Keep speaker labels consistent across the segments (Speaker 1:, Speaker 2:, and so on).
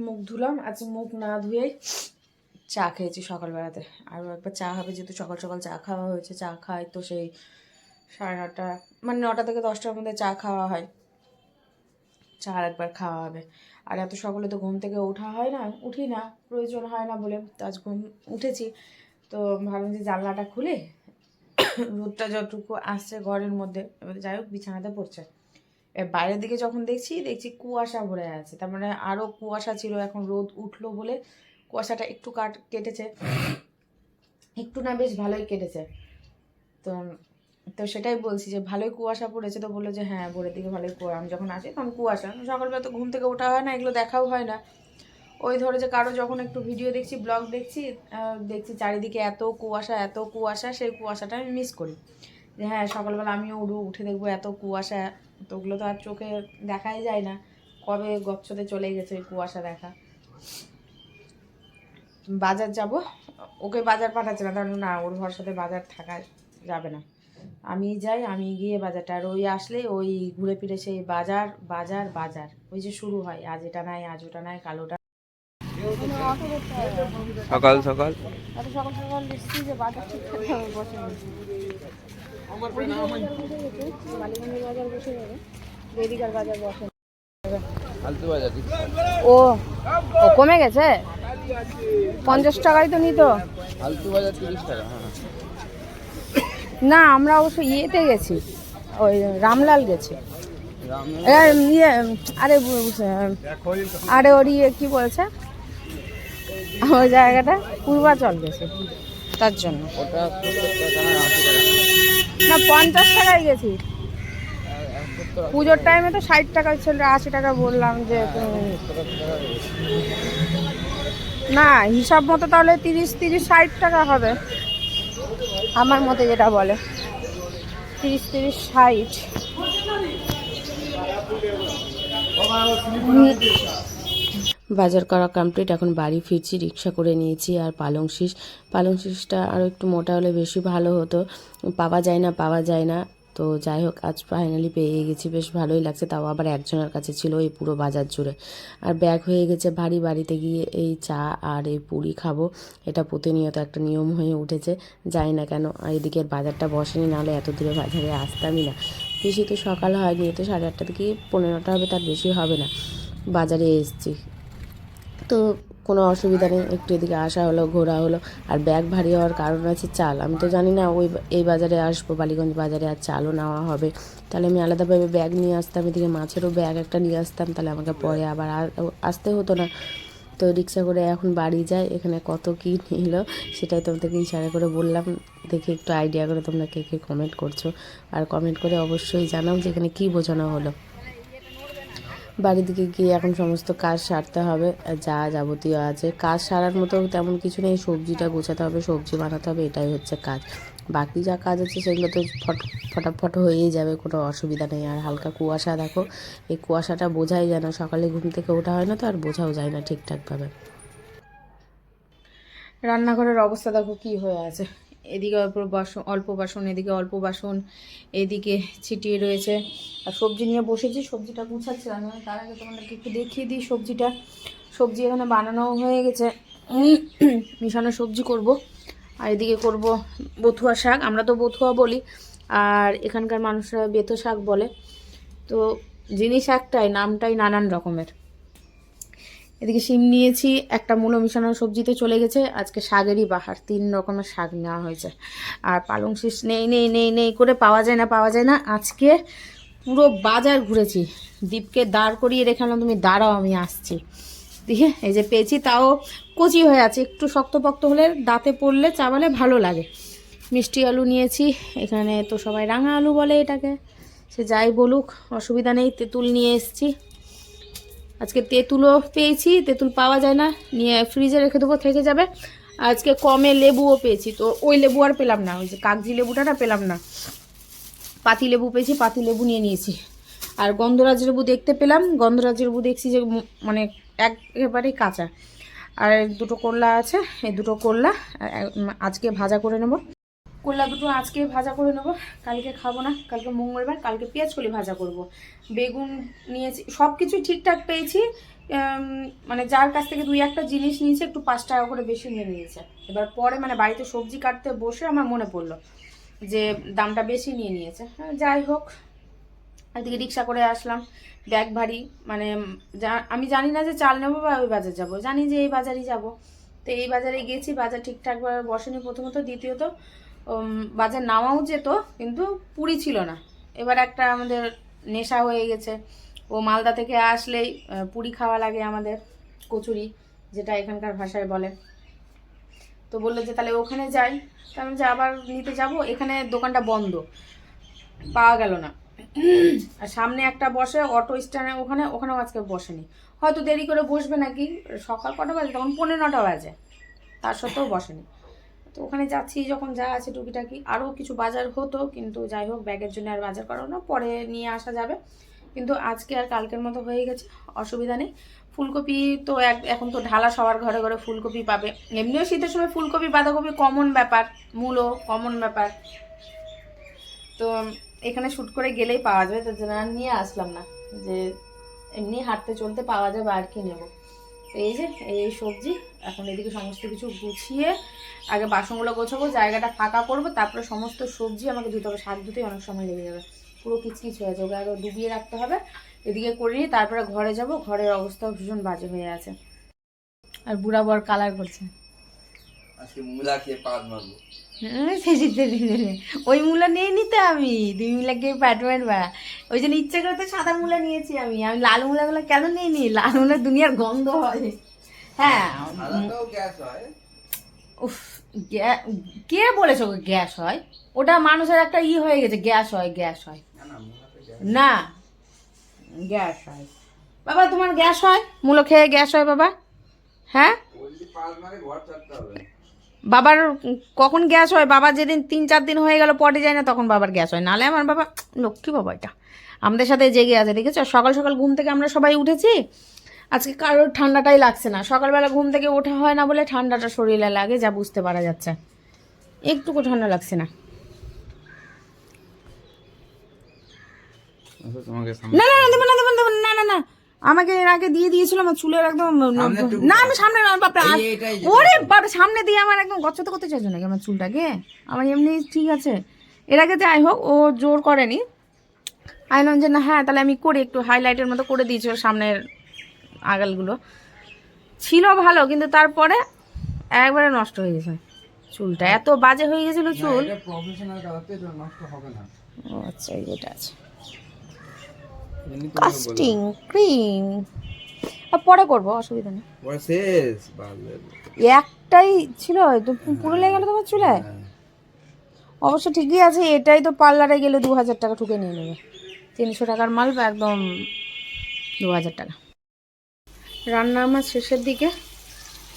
Speaker 1: মুখ ধুলাম, আজ মুখ না ধুয়েই চা খেয়েছি সকালবেলাতে। আরও একবার চা হবে, যেহেতু সকাল সকাল চা খাওয়া হয়েছে, চা খাই তো সেই সাড়ে নটা মানে নটা থেকে দশটার মধ্যে চা খাওয়া হয়। চা একবার খাওয়া হবে। আর এত সকালে তো ঘুম থেকে ওঠা হয় না, উঠি না, প্রয়োজন হয় না বলে তো আজ ঘুম উঠেছি। তো ভাবলাম যে জানলাটা খুলে, রোদটা যতটুকু আসছে ঘরের মধ্যে, এবার যাই হোক, বিছানাতে পড়ছে। বাইরের দিকে যখন দেখছি দেখছি কুয়াশা ভরে আছে। তার মানে আরও কুয়াশা ছিল, এখন রোদ উঠল বলে কুয়াশাটা একটু কাট, কেটেছে। একটু না বেশ ভালোই কেটেছে। তো তো সেটাই বলছি যে ভালোই কুয়াশা পড়েছে তো বলল যে হ্যাঁ ভোরের দিকে ভালোই কুয়া, আমি যখন আসি তখন কুয়াশা। সকালবেলা তো ঘুম থেকে ওঠা হয় না, এগুলো দেখাও হয় না। ওই ধরো যে কারও যখন একটু ভিডিও দেখছি, ব্লগ দেখছি দেখছি চারিদিকে এত কুয়াশা এত কুয়াশা, সেই কুয়াশাটা আমি মিস করি। যে হ্যাঁ সকালবেলা আমিও উড়ু উঠে দেখব এত কুয়াশা। তো ওগুলো তো আর চোখে দেখাই যায় না। কবে গচ্ছতে চলে গেছে ওই কুয়াশা দেখা। বাজার যাব। ওকে বাজার পাঠাচ্ছে না কারণ না ওর ভরসাতে বাজার থাকা যাবে না। আমি যাই আমি গিয়ে বাজারটা আর ওই আসলে ওই ঘুরে ফিরে সেই বাজার বাজার বাজার। ওই যে শুরু হয় আজ এটা নাই আজ ওটা নাই কালোটা
Speaker 2: সকাল সকাল।
Speaker 1: সকাল সকাল এসেছি যে বাজার ঠিক বসে। বালিগঞ্জের বাজার বসে যাবে। বেদিকার বাজার বসে ও ও কমে গেছে? পঞ্চাশ টাকাই তো নিত।
Speaker 2: হ্যাঁ।
Speaker 1: না আমরা অবশ্য ইয়েতে গেছি। ওই রামলাল গেছি। ইয়ে আরে আরে ওর ইয়ে কি বলছে? ওই জায়গাটা পূর্বাচল গেছে তার জন্য।
Speaker 2: না,
Speaker 1: পঞ্চাশ টাকায় গেছি। পুজোর টাইমে তো ষাট টাকা ছিল আশি টাকা বললাম যে না, হিসাব মতো তাহলে তিরিশ তিরিশ, ষাট টাকা হবে। আমার মতে যেটা বলে। তিরিশ তিরিশ, ষাট। বাজার করা কমপ্লিট এখন বাড়ি ফিরছি, রিক্সা করে নিয়েছি আর পালং শীষ। পালং শীষটা আরও একটু মোটা হলে বেশি ভালো হতো। পাওয়া যায় না, পাওয়া যায় না। তো যাই হোক, আজ ফাইনালি পেয়ে গেছি, বেশ ভালোই লাগছে। তাও আবার একজনের কাছে ছিল এই পুরো বাজার জুড়ে। আর ব্যাগ হয়ে গেছে ভারী, বাড়িতে গিয়ে এই চা আর এই পুরি খাব। এটা প্রতিনিয়ত একটা নিয়ম হয়ে উঠেছে, যাই না কেন এদিকের বাজারটা বসেনি, নাহলে এত দূরে বাজারে আসতামই না। বেশি তো সকাল হয়নি তো সাড়ে আটটা থেকে পনেরোটা হবে, তার বেশি হবে না। বাজারে এসছি। তো কোনো অসুবিধা নেই, একটু এদিকে আসা হলো, ঘোরা হলো। আর ব্যাগ ভারী হওয়ার কারণ আছে চাল। আমি তো জানি না ওই, এই বাজারে আসব, বালিগঞ্জ বাজারে আর চালও নেওয়া হবে। তাহলে আমি আলাদাভাবে ব্যাগ নিয়ে আসতাম, এদিকে মাছেরও ব্যাগ একটা নিয়ে আসতাম, তাহলে আমাকে পরে আবার আসতে হতো না। তো রিক্সা করে এখন বাড়ি যায় এখানে কত কী নিল সেটাই তোমাদেরকে ইশারা করে বললাম। দেখে একটু আইডিয়া করে তোমরা কে কে কমেন্ট করছ। আর কমেন্ট করে অবশ্যই জানাও যে এখানে কী বোঝানো হলো। বাড়ির দিকে গিয়ে এখন সমস্ত কাজ সারতে হবে, যা যাবতীয় আছে। কাজ সারার মতো তেমন কিছু নেই, সবজিটা গোছাতে হবে, সবজি বানাতে হবে, এটাই হচ্ছে কাজ। বাকি যা কাজ আছে সেগুলো তো ফট, ফটাফট হয়েই যাবে, কোনো অসুবিধা নেই। আর হালকা কুয়াশা দেখো, এই কুয়াশাটা বোঝাই যায় না, সকালে ঘুম থেকে ওঠা হয় না তো, আর বোঝাও যায় না ঠিকঠাকভাবে। রান্নাঘরের অবস্থা দেখো কি হয়ে আছে। এদিকে অল্প বাসন অল্প বাসন, এদিকে অল্প বাসন, এদিকে ছিটিয়ে রয়েছে। আর সবজি নিয়ে বসেছি, সবজিটা গুছাচ্ছিলাম। তার আগে তোমাদেরকে একটু দেখিয়ে দিই সবজিটা। সবজি এখানে বানানো হয়ে গেছে। মিশানো সবজি করব। আর এদিকে করব বথুয়া শাক। আমরা তো বথুয়া বলি, আর এখানকার মানুষরা বেতো শাক বলে। তো জিনিস একটাই, নামটাই নানান রকমের। এদিকে শিম নিয়েছি, একটা মূলো মিশানো সবজিতে চলে গেছে। আজকে শাকেরই বাহার, তিন রকমের শাক নেওয়া হয়েছে। আর পালং শীষ নেই নেই নেই নেই করে পাওয়া যায় না, পাওয়া যায় না। আজকে পুরো বাজার ঘুরেছি। দ্বীপকে দাঁড় করিয়ে রেখালাম, তুমি দাঁড়াও, আমি আসছি। দিয়ে এই যে পেয়েছি, তাও কচি হয়ে আছে। একটু শক্তপক্ত হলে, দাঁতে পড়লে চাবালে ভালো লাগে। মিষ্টি আলু নিয়েছি, এখানে তো সবাই রাঙা আলু বলে এটাকে। সে যাই বলুক, অসুবিধা নেই, তেঁতুল নিয়ে এসেছি। আজকে তেঁতুলও পেয়েছি, তেঁতুল পাওয়া যায় না, নিয়ে ফ্রিজে রেখে দেবো, থেকে যাবে। আজকে কমে লেবুও পেয়েছি, তো ওই লেবু আর পেলাম না, ওই যে কাগজি লেবুটা না পেলাম না। পাতি লেবু পেয়েছি, পাতি লেবু নিয়ে নিয়েছি। আর গন্ধরাজ লেবু দেখতে পেলাম, গন্ধরাজ লেবু দেখছি যে মানে একেবারেই কাঁচা। আর দুটো করলা আছে, এই দুটো করলা আজকে ভাজা করে নেব। করলা দুটো আজকে ভাজা করে নেব। কালকে খাব না কালকে মঙ্গলবার কালকে পেঁয়াজ কলি ভাজা করব। বেগুন নিয়েছি সব কিছু ঠিকঠাক পেয়েছি মানে যার কাছ থেকে দুই একটা জিনিস নিয়েছে একটু পাঁচ টাকা করে বেশি নিয়ে নিয়েছে। এবার পরে মানে বাড়িতে সবজি কাটতে বসে আমার মনে পড়ল যে দামটা বেশি নিয়ে নিয়েছে। হ্যাঁ, যাই হোক এদিকে রিক্সা করে আসলাম ব্যাগ ভারী মানে আমি জানি না যে চাল নেব বা ওই বাজার যাব জানি যে এই বাজারই যাব। তো এই বাজারে গেছি বাজার ঠিকঠাকভাবে বসেনি প্রথমত দ্বিতীয়ত বাজার নামাও যেত, কিন্তু পুরি ছিল না। এবার একটা আমাদের নেশা হয়ে গেছে। ও মালদা থেকে আসলেই পুরি খাওয়া লাগে আমাদের কচুরি, যেটা এখানকার ভাষায় বলে। তো বলল যে, তাহলে ওখানে যাই। তাহলে যে, আবার নিতে যাব? এখানে দোকানটা বন্ধ। পাওয়া গেল না। আর সামনে একটা বসে, অটো স্ট্যান্ডে ওখানে, ওখানেও আজকে বসেনি। হয়তো দেরি করে বসবে নাকি? সকাল কটা বাজে? তখন পনেরো নটা বাজে। তার সত্ত্বেও বসেনি। তো ওখানে যাচ্ছি, যখন যা আছে টুকিটাকি। আরও কিছু বাজার হতো, কিন্তু যাই হোক, ব্যাগের জন্য আর বাজার করাও না পরে নিয়ে আসা যাবে। কিন্তু আজকে আর কালকের মতো হয়ে গেছে, অসুবিধা নেই। ফুলকপি তো এক- এখন তো ঢালা সবার ঘরে ঘরে ফুলকপি পাবে। এমনিও শীতের সময় ফুলকপি, বাঁধাকপি কমন ব্যাপার মূলো কমন ব্যাপার। তো এখানে শ্যুট করে গেলেই পাওয়া যাবে, তো জন্য নিয়ে আসলাম না। যে এমনি হাঁটতে চলতে পাওয়া যাবে আর কি নেব। এই যে এই সবজি এখন এদিকে সমস্ত কিছু গুছিয়ে আগে বাসনগুলো গোছাবো জায়গাটা ফাঁকা করব তারপরে সমস্ত সবজি আমাকে ধুতে হবে। শাক ধুতেই অনেক সময় লেগে যাবে। পুরো কিচকিচ হয়ে ওকে আগে ডুবিয়ে রাখতে হবে। এদিকে করে নিয়ে তারপরে ঘরে যাব ঘরের অবস্থাও ভীষণ বাজে হয়ে আছে। আর বুড়া বর কালার করছে।
Speaker 3: মুলা।
Speaker 1: ওই মূলা নিয়ে নিতে আমি। দুই মূলাকে প্যাট মারবা ওই জন্য ইচ্ছে করে তো সাদা মূলা নিয়েছি আমি। আমি লাল মূলাগুলো কেন নিয়ে নি লাল মূলা দুনিয়ার গন্ধ হয়। হ্যাঁ
Speaker 3: হয়।
Speaker 1: উফ কে বলেছে ওকে গ্যাস হয়? ওটা মানুষের একটা ই হয়ে গেছে গ্যাস হয় গ্যাস হয়।
Speaker 3: না না গ্যাস
Speaker 1: না গ্যাস হয়। বাবা তোমার গ্যাস হয়? মূলো খেয়ে গ্যাস হয় বাবা? হ্যাঁ? বাবার কখন গ্যাস হয়? বাবা যেদিন তিন চার দিন হয়ে গেল পটে যায় না তখন বাবার গ্যাস হয়। নালে আমার বাবা লক্ষ্মী বাবা এটা। আমাদের সাথে জেগে আছে দেখেছ সকাল সকাল ঘুম থেকে আমরা সবাই উঠেছি। আজকে কারোর ঠান্ডাটাই লাগছে না। সকালবেলা ঘুম থেকে ওঠা হয় না বলে ঠান্ডাটা শরীরে লাগে যা বুঝতে পারা যাচ্ছে। একটুকু ঠান্ডা লাগছে না।
Speaker 3: আচ্ছা,
Speaker 1: না না না, না না না। আমাকে এর আগে দিয়ে দিয়েছিল আমার চুলের একদম না আমি সামনে না, বাপরে ওরে বাবা সামনে দিয়ে আমার একদম গচ্ছতে করতে চাইছো নাকি আমার চুলটাকে? আমার এমনি ঠিক আছে। এর আগে যাই হোক ও জোর করেনি। আইলাম যে না হ্যাঁ তাহলে আমি করি একটু হাইলাইটের মতো করে দিয়েছি ওর সামনের আগালগুলো। ছিল ভালো কিন্তু তারপরে একবারে নষ্ট হয়ে গেছে চুলটা। এত বাজে হয়ে গেছিল চুল।
Speaker 3: এটা প্রফেশনাল এটা নষ্ট হবে না।
Speaker 1: ও আচ্ছা এই যেটা আছে। কাস্টিং ক্রিম আর পরে করব অসুবিধা নেই। একটাই ছিল পুরো লেগে গেল তোমার চুলে? অবশ্য ঠিকই আছে এটাই তো পার্লারে গেলে দু হাজার টাকা ঠুকে নিয়ে নেবে। তিনশো টাকার মাল একদম দু হাজার টাকা। রান্না আমার শেষের দিকে।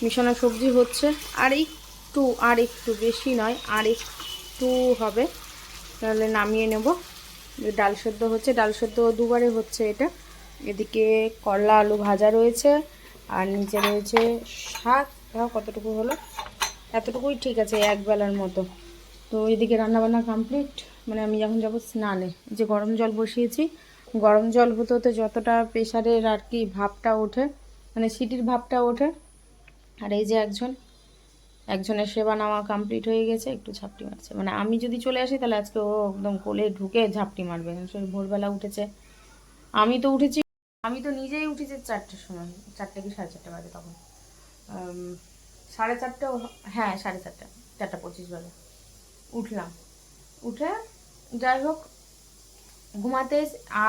Speaker 1: মিশানো সবজি হচ্ছে। আর একটু আর একটু বেশি নয় আর একটু হবে। তাহলে নামিয়ে নেব। ডাল সেদ্ধ হচ্ছে, ডাল সেদ্ধ দুবারে হচ্ছে এটা। এদিকে করলা, আলু ভাজা রয়েছে, আর নিচে রয়েছে শাক। তাও কতটুকু হলো? এতটুকুই ঠিক আছে, এক বেলার মতো। তো এদিকে রান্নাবান্না কমপ্লিট মানে আমি যখন যাব স্নানে। যে গরম জল বসিয়েছি। গরম জল হতে হতে যতটা প্রেশারের আর কি ভাবটা ওঠে মানে সিটির ভাবটা ওঠে। আর এই যে একজন একজনের সেবা নেওয়া কমপ্লিট হয়ে গেছে, একটু ঝাপটি মারছে। মানে আমি যদি চলে আসি, তাহলে আজকে ও একদম কোলে ঢুকে ঝাপটি মারবে। সে ভোরবেলা উঠেছে। আমি তো উঠেছি, আমি তো নিজেই উঠেছি চারটের সময়, চারটে কি সাড়ে চারটে বাজে তখন। সাড়ে চারটে হ্যাঁ সাড়ে চারটে, চারটা পঁচিশ বাজে। উঠলাম। উঠে যাই হোক, ঘুমাতে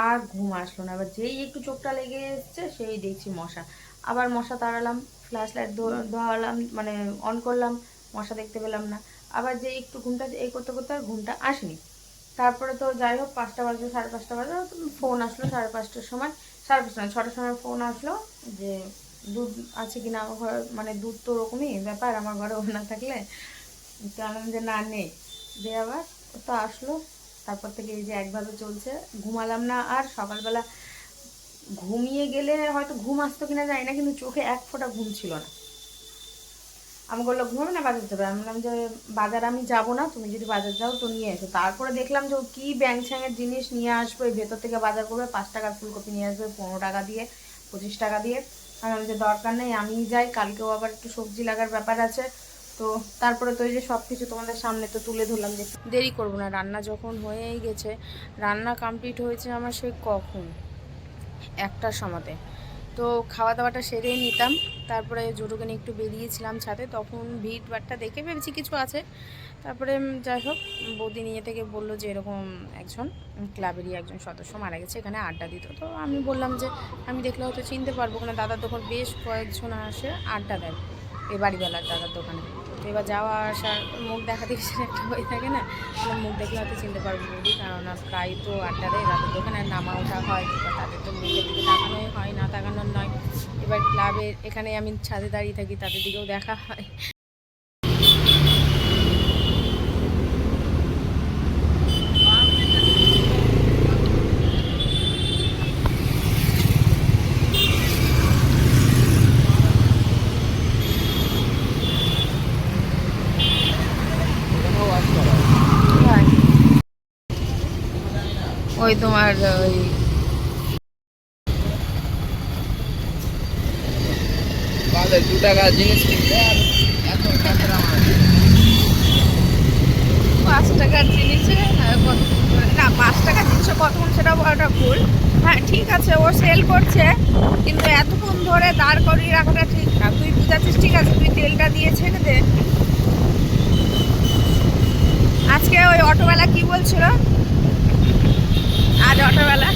Speaker 1: আর ঘুম আসলো না। এবার যেই একটু চোখটা লেগে এসছে, সেই দেখছি মশা। আবার মশা তাড়ালাম। ফ্ল্যাশ লাইট ধোয়ালাম মানে অন করলাম, মশা দেখতে পেলাম না। আবার যে একটু ঘুমটা এই করতে করতে আর ঘুমটা আসেনি। তারপরে তো যাই হোক, পাঁচটা বাজে সাড়ে পাঁচটা বাজে ফোন আসলো সাড়ে পাঁচটার সময়। সাড়ে পাঁচটা ছটার সময় ফোন আসলো যে, দুধ আছে কি না ঘরে? মানে দুধ তো ওরকমই ব্যাপার, আমার ঘরে ও না থাকলে। জানলাম যে, না, নেই। দিয়ে আবার তো আসলো। তারপর থেকে এই যে একভাবে চলছে, ঘুমালাম না। আর সকালবেলা ঘুমিয়ে গেলে হয়তো ঘুম আসতো কিনা জানি না, কিন্তু চোখে এক ফোঁটা ঘুম ছিল না। আমি বলল ঘুমাবে না বাজার যাবে আমি বললাম যে, বাজার আমি যাব না, তুমি যদি বাজার যাও তো নিয়ে এসো। তারপরে দেখলাম যে ও কী ব্যাং ছ্যাঙের জিনিস নিয়ে আসবে ভেতর থেকে বাজার করবে, পাঁচ টাকার ফুলকপি নিয়ে আসবে, পনেরো টাকা দিয়ে, পঁচিশ টাকা দিয়ে। আমি যে, দরকার নেই আমি যাই কালকেও আবার একটু সবজি লাগার ব্যাপার আছে। তো তারপরে তো ওই যে সব কিছু তোমাদের সামনে তো তুলে ধরলাম যে, দেরি করব না, রান্না যখন হয়েই গেছে, রান্না কমপ্লিট হয়েছে আমার সেই কখন? একটার সময়তে। তো খাওয়া দাওয়াটা সেরে নিতাম। তারপরে জোটুকে নিয়ে একটু বেরিয়েছিলাম ছাদে। তখন ভিড় ভাটটা দেখে ভেবেছি কিছু আছে। তারপরে যাই হোক, বৌদি নিয়ে থেকে বলল যে এরকম একজন ক্লাবেরই একজন সদস্য মারা গেছে, এখানে আড্ডা দিত। তো আমি বললাম যে, আমি দেখলে হয়তো চিনতে পারব। কেন দাদার দোকান বেশ কয়েকজন আসে, আড্ডা দেয়। এ বাড়িওয়ালার দাদার দোকানে। তো এবার যাওয়া আসার মুখ দেখা দেখি একটা হয়ে থাকে না। আমার মুখ দেখলে হয়তো চিনতে পারব বলি কারণ প্রায় তো আড্ডা দেয় রাতের দোকানে নামা ওঠা হয়, এবার তাদের তো মুখের দিকে তাকানোই হয়, না তাকানোর নয়। এবার ক্লাবের এখানে আমি ছাদে দাঁড়িয়ে থাকি, তাদের দিকেও দেখা হয়। ওই তোমার ওই
Speaker 2: দু টাকা জিনিস কিনতে এত
Speaker 1: পাঁচ টাকার জিনিসে কত- না পাঁচ টাকার জিনিসে কতক্ষণ সেটা বলাটা ভুল। হ্যাঁ ঠিক আছে ও সেল করছে কিন্তু এতক্ষণ ধরে দাঁড় করিয়ে রাখাটা ঠিক না। তুই বুঝাচ্ছিস ঠিক আছে তুই তেলটা দিয়ে ছেড়ে দে। আজকে ওই অটোওয়ালা কি বলছিল? আজ অটোবেলা।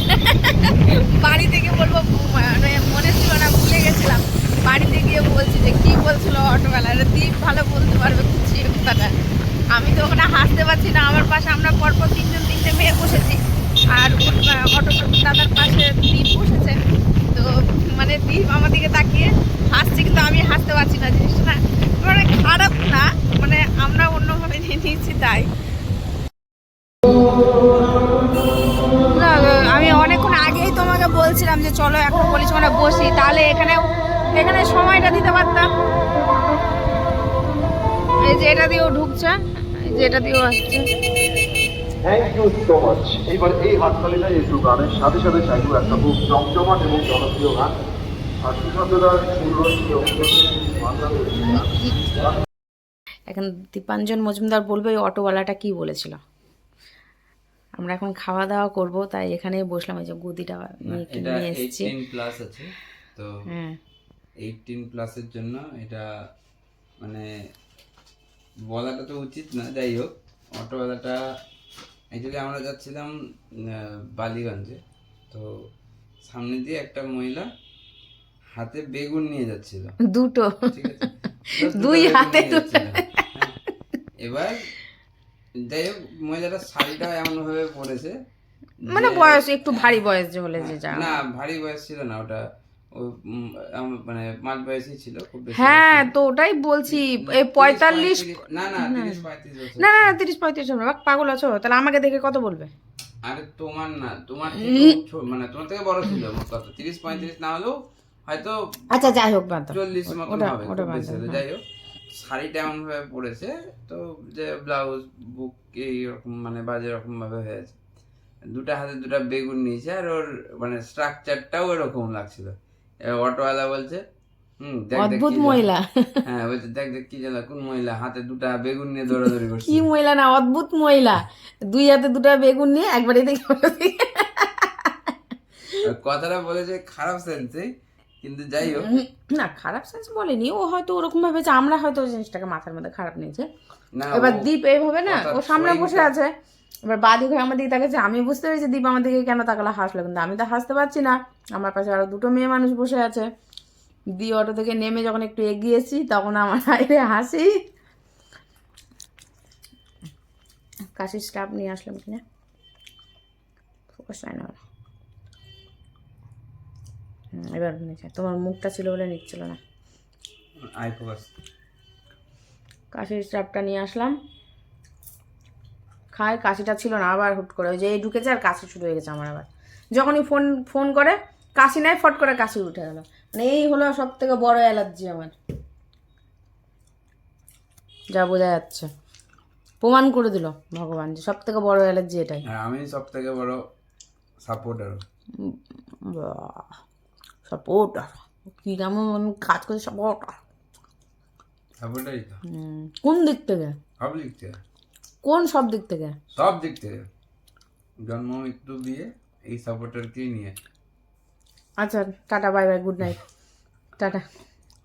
Speaker 1: বাড়ি থেকে বলব মানে মনে ছিল না, ভুলে গেছিলাম। বাড়িতে গিয়ে বলছি যে, কি বলছিল অটোবেলা দীপ ভালো বলতে পারবে কিছু কথাটা আমি তো ওখানে হাসতে পারছি না, আমার পাশে আমরা পরপর তিনজন, তিনটে মেয়ে বসেছি। আর অটো
Speaker 4: এইবার এই হাততালিটা একটু গানের সাথে সাথে চাইব একটা খুব জমজমাট এবং জনপ্রিয় গান। আর সুশান্তদার
Speaker 1: এখন দীপাঞ্জন মজুমদার বলবে ওই অটোওয়ালাটা কি বলেছিল? আমরা এখন খাওয়া দাওয়া করব তাই এখানে বসলাম। এই যে গদিটা নিয়ে এসেছি।
Speaker 3: প্লাস আছে তো
Speaker 1: হ্যাঁ।
Speaker 3: এইটিন প্লাসের জন্য এটা মানে বলাটা তো উচিত না যাই হোক। অটোওয়ালাটা অ্যাকচুয়ালি আমরা যাচ্ছিলাম বালিগঞ্জে। তো সামনে দিয়ে একটা মহিলা হাতে বেগুন নিয়ে যাচ্ছিল।
Speaker 1: দুটো। দুই হাতে।
Speaker 3: হ্যাঁ। এবার যাই হোক মহিলাটা শাড়িটা এমন ভাবে পরেছে
Speaker 1: মানে বয়স একটু ভারী বয়স যে হলে যে যা
Speaker 3: না ভারী বয়স ছিল না ওটা মানে মাঝ বয়সী ছিল খুব
Speaker 1: হ্যাঁ তো ওটাই বলছি এই পঁয়তাল্লিশ
Speaker 3: না না তিরিশ পঁয়ত্রিশ
Speaker 1: না না না তিরিশ পঁয়ত্রিশ হবে পাগল আছো তাহলে আমাকে দেখে কত বলবে?
Speaker 3: আরে তোমার না তোমার মানে তোমার থেকে বড় ছিল কথা। তিরিশ পঁয়ত্রিশ না হলেও হয়তো
Speaker 1: আচ্ছা যাই হোক
Speaker 3: চল্লিশ মতন হবে।
Speaker 1: হ্যাঁ।
Speaker 3: যাই হোক শাড়িটা এমন ভাবে পরেছে তো যে ব্লাউজ বুক এইরকম মানে বাজে রকম ভাবে হয়েছে। দুটা হাতে দুটা বেগুন নিয়েছে আর ওর মানে স্ট্রাকচারটাও এরকম লাগছিল। অটোওয়ালা বলছে
Speaker 1: অদ্ভুত মহিলা।
Speaker 3: হ্যাঁ বলছে দেখ দেখ কি যেন কোন মহিলা? হাতে দুটা বেগুন নিয়ে দৌড়াদৌড়ি করছে।
Speaker 1: কি মহিলা না অদ্ভুত মহিলা। দুই হাতে দুটো বেগুন নিয়ে একবারে দেখে
Speaker 3: কথাটা বলেছে খারাপ সেন্সে কিন্তু যাই হোক।
Speaker 1: না খারাপ সেন্স বলেনি। ও হয়তো ওরকম ভেবেছে আমরা হয়তো ওই জিনিসটাকে মাথার মধ্যে খারাপ নিয়েছে।
Speaker 3: না
Speaker 1: এবার দীপ এইভাবে না ও সামনে বসে আছে। এবার বাদিক হয়ে আমার দিকে তাকাচ্ছে আমি বুঝতে পেরেছি দীপ আমার দিকে কেন তাকালো হাসলো কিন্তু আমি তো হাসতে পারছি না। আমার পাশে আরও দুটো মেয়ে মানুষ বসে আছে। দিয়ে অটো থেকে নেমে যখন একটু এগিয়েছি তখন আমার আইরে হাসি। কাশির স্টাফ নিয়ে আসলাম কিনা? ফোকাস হয় না এবার তোমার মুখটা ছিল বলে নিচ্ছিল না। কাশির স্টাফটা নিয়ে আসলাম। খায় কাশিটা ছিল না আবার হুট করে ওই যে এই ঢুকেছে আর কাশি শুরু হয়ে গেছে আমার আবার। যখনই ফোন ফোন করে কাশি নেয় ফট করে কাশি উঠে গেল। মানে এই হলো সব থেকে বড় অ্যালার্জি আমার। যা বোঝা যাচ্ছে। প্রমাণ করে দিল ভগবান যে সব থেকে বড় অ্যালার্জি এটাই।
Speaker 3: আর আমি সব থেকে বড় সাপোর্টার
Speaker 1: সাপোর্ট কি কেমন কাজ করে সব
Speaker 3: সাপোর্টারই
Speaker 1: কোন দিক থেকে?
Speaker 3: সব দিক থেকে।
Speaker 1: কোন সব দিক থেকে?
Speaker 3: সব দিক থেকে। জন্ম মৃত্যু দিয়ে এই সাপোর্টারকেই নিয়ে।
Speaker 1: আচ্ছা tata bye bye good night. Tata.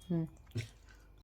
Speaker 1: হুম।